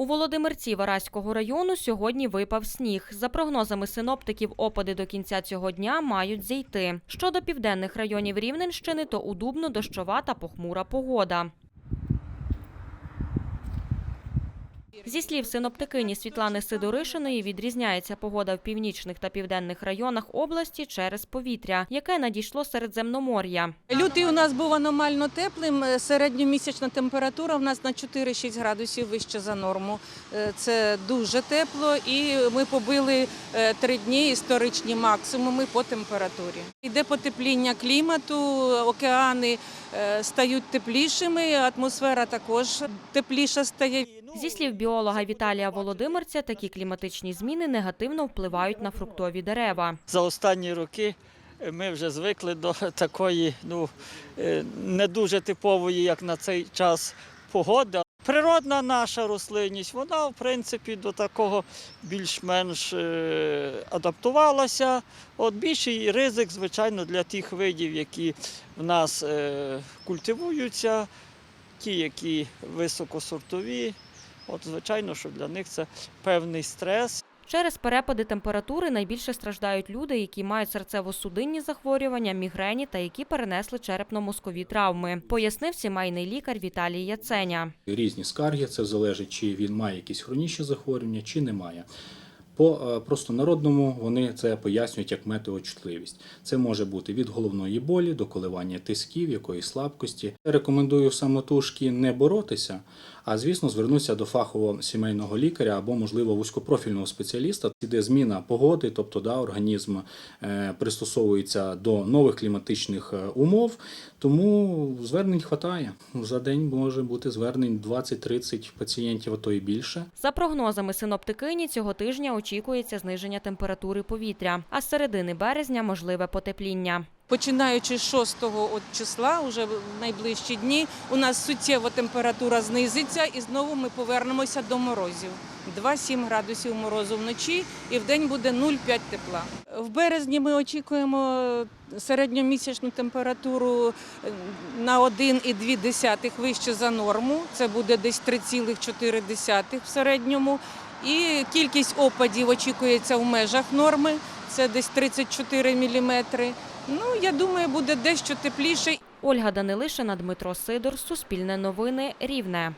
У Володимирці Вараського району сьогодні випав сніг. За прогнозами синоптиків, опади до кінця цього дня мають зійти. Щодо південних районів Рівненщини, то у Дубно дощова та похмура погода. Зі слів синоптикині Світлани Сидоришиної, відрізняється погода в північних та південних районах області через повітря, яке надійшло Середземномор'я. Лютий у нас був аномально теплим. Е, Середньомісячна температура в нас на 4-6 градусів вище за норму. Е, Це дуже тепло, і ми побили е, три дні історичні максимуми по температурі. Йде потепління клімату, океани стають теплішими, атмосфера також тепліша стає. Зі слів біолога Віталія Володимирця, такі кліматичні зміни негативно впливають на фруктові дерева. За останні роки ми вже звикли до такої, ну е, не дуже типової, як на цей час, погоди. Природна наша рослинність, вона в принципі до такого більш-менш е, адаптувалася. От більший ризик, звичайно, для тих видів, які в нас е, культивуються, ті, які високосортові. От, звичайно, що для них це певний стрес. Через перепади температури найбільше страждають люди, які мають серцево-судинні захворювання, мігрені та які перенесли черепно-мозкові травми, пояснив сімейний лікар Віталій Яценя. Різні скарги, це залежить, чи він має якісь хронічні захворювання, чи немає. По е, простонародному вони це пояснюють як метеочутливість. Це може бути від головної болі до коливання тисків, якоїсь слабкості. Рекомендую самотужки не боротися, а звісно, звернутися до фахового сімейного лікаря або, можливо, вузькопрофільного спеціаліста, де зміна погоди, тобто да, організм е, пристосовується до нових кліматичних е, умов. Тому звернень хватає. За день може бути звернень 20-30 пацієнтів, а то і більше. За прогнозами синоптикині, цього тижня очікується зниження температури повітря, а з середини березня можливе потепління. Починаючи з 6 числа, уже в найближчі дні, у нас суттєво температура знизиться і знову ми повернемося до морозів. 2-7 градусів морозу вночі і в день буде 0,5 тепла. В березні ми очікуємо середньомісячну температуру е, на 1,2 вище за норму. Це буде десь 3,4 в середньому. І кількість опадів очікується в межах норми. Це десь 34 міліметри. Ну, я думаю, буде дещо тепліше. Ольга Данилишина, Дмитро Сидор, Суспільне новини, Рівне.